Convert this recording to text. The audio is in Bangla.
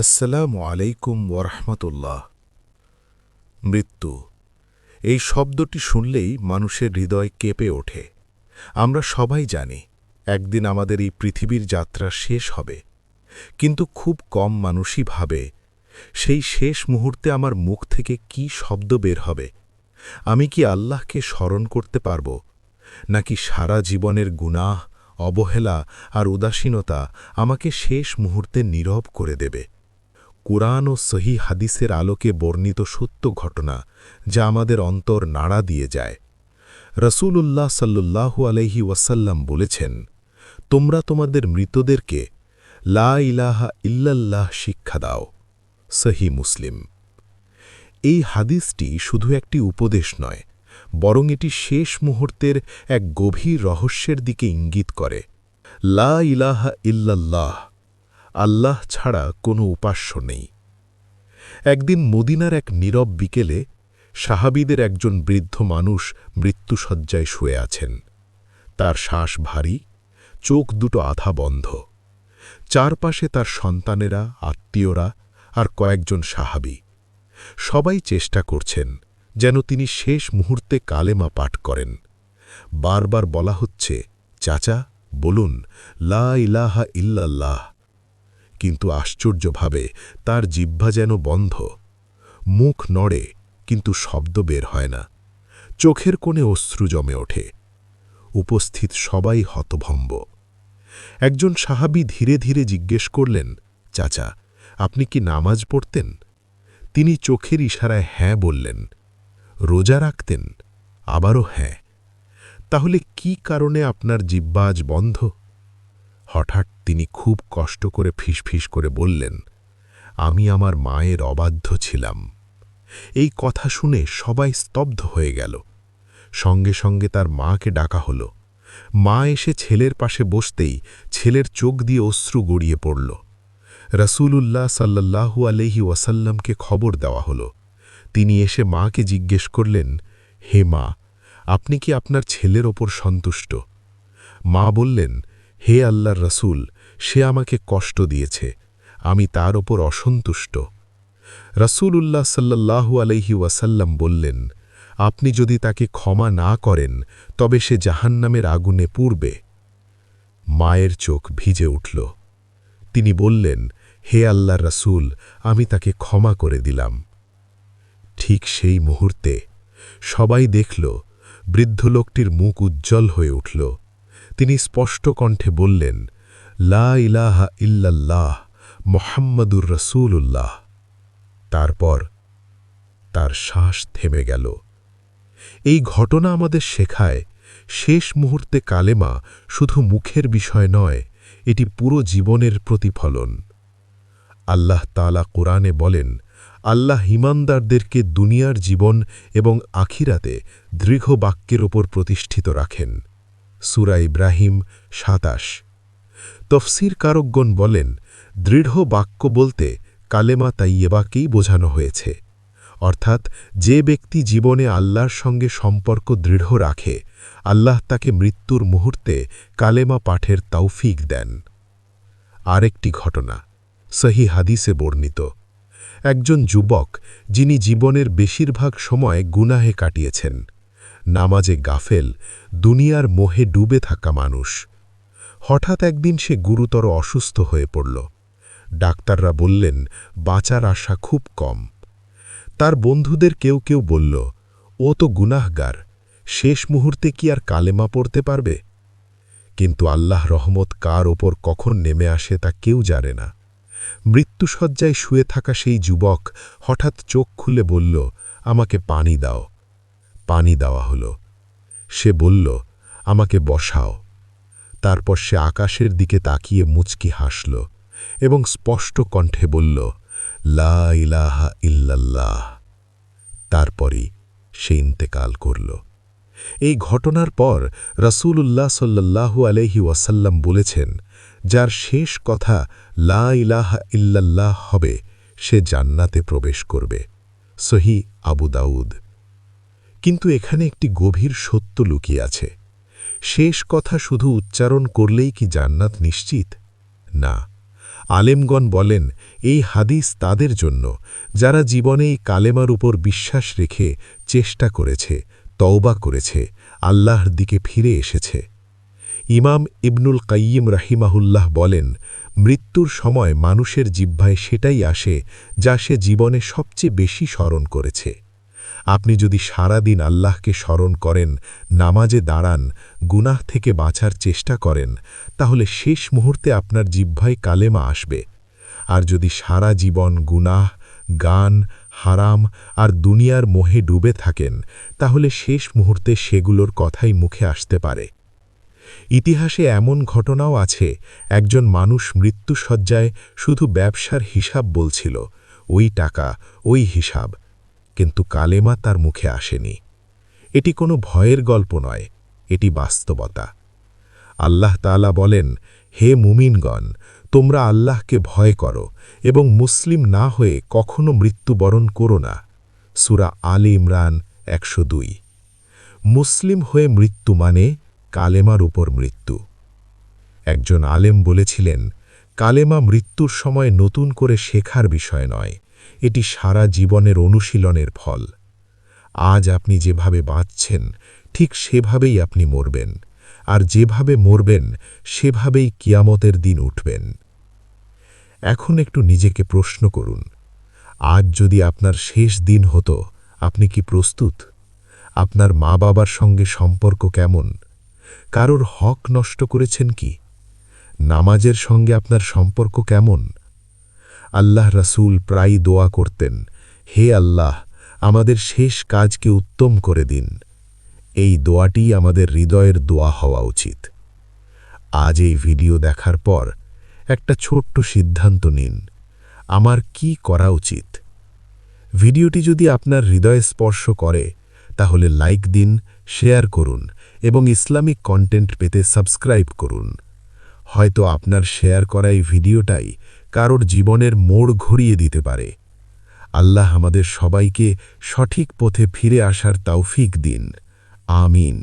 আসসালামু আলাইকুম ওরহমতুল্লাহ মৃত্যু। এই শব্দটি শুনলেই মানুষের হৃদয় কেঁপে ওঠে। আমরা সবাই জানি, একদিন আমাদের এই পৃথিবীর যাত্রা শেষ হবে। কিন্তু খুব কম মানুষই ভাবে, সেই শেষ মুহূর্তে আমার মুখ থেকে কি শব্দ বের হবে? আমি কি আল্লাহকে স্মরণ করতে পারব? নাকি সারা জীবনের গুনাহ, অবহেলা আর উদাসীনতা আমাকে শেষ মুহূর্তে নীরব করে দেবে? কুরআন ও সহি হাদিসের আলোকে বর্ণিত সত্য ঘটনা যা আমাদের অন্তর নাড়া দিয়ে যায়। রসূলুল্লাহ সাল্লু আলহি ওয়াসাল্লাম বলেছেন, তোমরা তোমাদের মৃতদেরকে লা ইলাহা ইল্লাল্লাহ শিক্ষা দাও, সহি মুসলিম। এই হাদিসটি শুধু একটি উপদেশ নয়, বরং এটি শেষ মুহূর্তের এক গভীর রহস্যের দিকে ইঙ্গিত করে। লা ইলাহা ইল্লাল্লাহ আল্লাহ ছাড়া কোনো উপাস্য নেই। একদিন মদিনার এক নীরব বিকেলে সাহাবিদের একজন বৃদ্ধ মানুষ মৃত্যুসজ্জায় শুয়ে আছেন। তার শ্বাস ভারী, চোখ দুটো আধা বন্ধ। চারপাশে তার সন্তানেরা, আত্মীয়রা আর কয়েকজন সাহাবি। সবাই চেষ্টা করছেন যেন তিনি শেষ মুহূর্তে কালেমা পাঠ করেন। বারবার বলা হচ্ছে, চাচা, বলুন, লা ইলাহা ইল্লাল্লাহ। কিন্তু আশ্চর্যভাবে তার জিহ্বা যেন বন্ধ। মুখ নড়ে, কিন্তু শব্দ বের হয় না। চোখের কোণে অশ্রু জমে ওঠে। উপস্থিত সবাই হতভম্ব। একজন সাহাবি ধীরে ধীরে জিজ্ঞেস করলেন, চাচা, আপনি কি নামাজ পড়তেন? তিনি চোখের ইশারায় হ্যাঁ বললেন। রোজা রাখতেন? আবারও হ্যাঁ। তাহলে কি কারণে আপনার জিব্বাজ বন্ধ? হঠাৎ তিনি খুব কষ্ট করে ফিসফিস করে বললেন, আমি আমার মায়ের অবাধ্য ছিলাম। এই কথা শুনে সবাই স্তব্ধ হয়ে গেল। সঙ্গে সঙ্গে তার মাকে ডাকা হল। মা এসে ছেলের পাশে বসতেই ছেলের চোখ দিয়ে অশ্রু গড়িয়ে পড়ল। রসুলুল্লাহ সাল্লাহু আলহি ওয়াসাল্লামকে খবর দেওয়া হল। তিনি এসে মাকে জিজ্ঞেস করলেন, হে মা, আপনি কি আপনার ছেলের ওপর সন্তুষ্ট? মা বললেন হে আল্লাহর রসুল, সে আমাকে কষ্ট দিয়েছে, আমি তার ওপর অসন্তুষ্ট। রসুল উল্লাহ সাল্লাহু আলহি ওয়াসাল্লাম বললেন, আপনি যদি তাকে ক্ষমা না করেন, তবে সে জাহান্নামের আগুনে পূর্বে মায়ের চোখ ভিজে উঠল। তিনি বললেন, হে আল্লাহ রসুল, আমি তাকে ক্ষমা করে দিলাম। ঠিক সেই মুহূর্তে সবাই দেখল, বৃদ্ধ লোকটির মুখ উজ্জ্বল হয়ে উঠল। তিনি স্পষ্ট কণ্ঠে বললেন, লা ইলাহা ইল্লাল্লাহ মোহাম্মদুর রসুল্লাহ তারপর তার শ্বাস থেমে গেল। এই ঘটনা আমাদের শেখায়, শেষ মুহূর্তে কালেমা শুধু মুখের বিষয় নয়, এটি পুরো জীবনের প্রতিফলন। আল্লাহ তালা কোরআনে বলেন, আল্লাহ হিমানদারদেরকে দুনিয়ার জীবন এবং আখিরাতে দৃঢ় বাক্যের ওপর প্রতিষ্ঠিত রাখেন। সুরা ইব্রাহিম সাতাশ। তফসির কারকগণ বলেন, দৃঢ় বাক্য বলতে কালেমা তাইয়েবাকেই বোঝানো হয়েছে। অর্থাৎ, যে ব্যক্তি জীবনে আল্লাহর সঙ্গে সম্পর্ক দৃঢ় রাখে, আল্লাহ তাকে মৃত্যুর মুহূর্তে কালেমা পাঠের তৌফিক দেন। আরেকটি ঘটনা, সহি হাদিসে বর্ণিত। একজন যুবক, যিনি জীবনের বেশিরভাগ সময় গুনাহে কাটিয়েছেন। নামাজে গাফেল, দুনিয়ার মোহে ডুবে থাকা মানুষ। হঠাৎ একদিন সে গুরুতর অসুস্থ হয়ে পড়ল। ডাক্তাররা বললেন, বাঁচার আশা খুব কম। তার বন্ধুদের কেউ কেউ বলল, ও তো গুনাহগার, শেষ মুহূর্তে কি আর কালেমা পড়তে পারবে? কিন্তু আল্লাহ রহমত কার ওপর কখন নেমে আসে তা কেউ জানে না। মৃত্যুসজ্জায় শুয়ে থাকা সেই যুবক হঠাৎ চোখ খুলে বলল, আমাকে পানি দাও। পানি দেওয়া হল। সে বলল, আমাকে বসাও। তারপর সে আকাশের দিকে তাকিয়ে মুচকি হাসল এবং স্পষ্ট কণ্ঠে বলল, লা ইলাহা ইল্লাল্লাহ। তারপরই সে ইন্তেকাল করল। এই ঘটনার পর রসুল্লাহ সাল্লাহু আলহি ওয়াসাল্লাম বলেছেন, যার শেষ কথা লা ইলাহা ইল্লাল্লাহ হবে, সে জান্নাতে প্রবেশ করবে। সহি আবু দাউদ। কিন্তু এখানে একটি গভীর সত্য লুকিয়ে আছে। শেষ কথা শুধু উচ্চারণ করলেই কি জান্নাত নিশ্চিত? না। আলেমগণ বলেন, এই হাদিস তাদের জন্য, যারা জীবনে এই কালেমার উপর বিশ্বাস রেখে চেষ্টা করেছে, তওবা করেছে, আল্লাহর দিকে ফিরে এসেছে। ইমাম ইবনুল কাইয়িম রাহিমাহুল্লাহ বলেন, মৃত্যুর সময় মানুষের জিহ্বায় সেটাই আসে যা সে জীবনে সবচেয়ে বেশি স্মরণ করেছে। আপনি যদি সারাদিন আল্লাহকে স্মরণ করেন, নামাজে দাঁড়ান, গুনাহ থেকে বাঁচার চেষ্টা করেন, তাহলে শেষ মুহূর্তে আপনার জিহ্বায় কালেমা আসবে। আর যদি সারা জীবন গুনাহ, গান, হারাম আর দুনিয়ার মোহে ডুবে থাকেন, তাহলে শেষ মুহূর্তে সেগুলোর কথাই মুখে আসতে পারে। ইতিহাসে এমন ঘটনাও আছে, একজন মানুষ মৃত্যুসজ্জায় শুধু ব্যবসার হিসাব বলছিল, ওই টাকা, ওই হিসাব। কিন্তু কালেমা তার মুখে আসেনি। এটি কোনো ভয়ের গল্প নয়, এটি বাস্তবতা। আল্লাহ তাআলা বলেন, হে মুমিনগণ, তোমরা আল্লাহকে ভয় করো এবং মুসলিম না হয়ে কখনো মৃত্যুবরণ করো না। সুরা আলী ইমরান একশো দুই। মুসলিম হয়ে মৃত্যু মানে কালেমার উপর মৃত্যু। একজন আলেম বলেছিলেন, কালেমা মৃত্যুর সময় নতুন করে শেখার বিষয় নয় এটি সারা জীবনের অনুশীলনের ফল। আজ আপনি যেভাবে বাঁচছেন, ঠিক সেভাবেই আপনি মরবেন, আর যেভাবে মরবেন, সেভাবেই কিয়ামতের দিন উঠবেন। এখন একটু নিজেকে প্রশ্ন করুন, আজ যদি আপনার শেষ দিন হতো, আপনি কি প্রস্তুত? আপনার মা বাবার সঙ্গে সম্পর্ক কেমন? কারোর হক নষ্ট করেছেন কি? নামাজের সঙ্গে আপনার সম্পর্ক কেমন? আল্লাহ রাসূল প্রায় দোয়া করতেন, হে আল্লাহ, আমাদের শেষ কাজকে উত্তম করে দিন। এই দোয়াটি আমাদের হৃদয়ের দোয়া হওয়া উচিত। আজ এই ভিডিও দেখার পর একটা ছোট্ট সিদ্ধান্ত নিন, আমার কি করা উচিত? ভিডিওটি যদি আপনার হৃদয়ে স্পর্শ করে, তাহলে লাইক দিন, শেয়ার করুন এবং ইসলামিক কন্টেন্ট পেতে সাবস্ক্রাইব করুন। হয়তো আপনার শেয়ার করা এই ভিডিওটাই কারোর জীবনের মোড় ঘুরিয়ে দিতে পারে। আল্লাহ আমাদের সবাইকে সঠিক পথে ফিরে আসার তৌফিক দিন। আমিন।